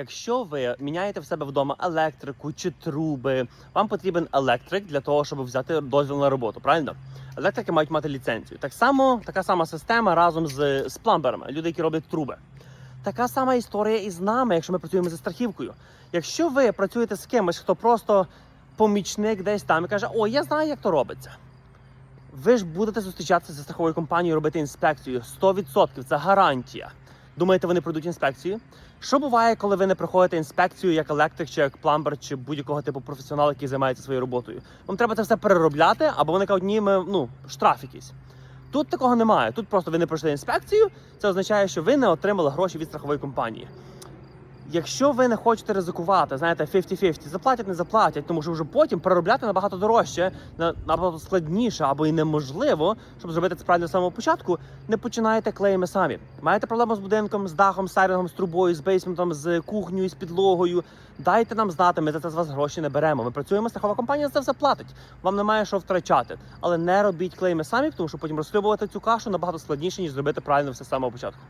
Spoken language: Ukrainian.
Якщо ви міняєте в себе вдома електрику чи труби, вам потрібен електрик для того, щоб взяти дозвіл на роботу, правильно? Електрики мають мати ліцензію. Так само, така сама система разом з, з пламберами, люди, які роблять труби. Така сама історія і з нами, якщо ми працюємо зі страхівкою. Якщо ви працюєте з кимось, хто просто помічник десь там і каже, о, я знаю, як то робиться. Ви ж будете зустрічатися зі страховою компанією, робити інспекцію 100%, це гарантія. Думаєте, вони пройдуть інспекцію? Що буває, коли ви не проходите інспекцію як електрик, чи як пламбер, чи будь-якого типу професіонал, який займається своєю роботою? Вам треба це все переробляти, або вони кажуть, ні, ми ну штраф якийсь. Тут такого немає. Тут просто ви не пройшли інспекцію. Це означає, що ви не отримали гроші від страхової компанії. Якщо ви не хочете ризикувати, знаєте, 50-50, заплатять, не заплатять, тому що вже потім переробляти набагато дорожче, на- набагато складніше або і неможливо, щоб зробити це правильно з самого початку. Не починайте клеїми самі. Маєте проблему з будинком, з дахом, з сайрингом, з трубою, з бейсментом, з кухнею, з підлогою. Дайте нам знати, ми за це з вас гроші не беремо. Ми працюємо, страхова компанія за це все платить. Вам немає що втрачати. Але не робіть клейми самі, тому що потім розслідувати цю кашу набагато складніше, ніж зробити правильно все з самого початку.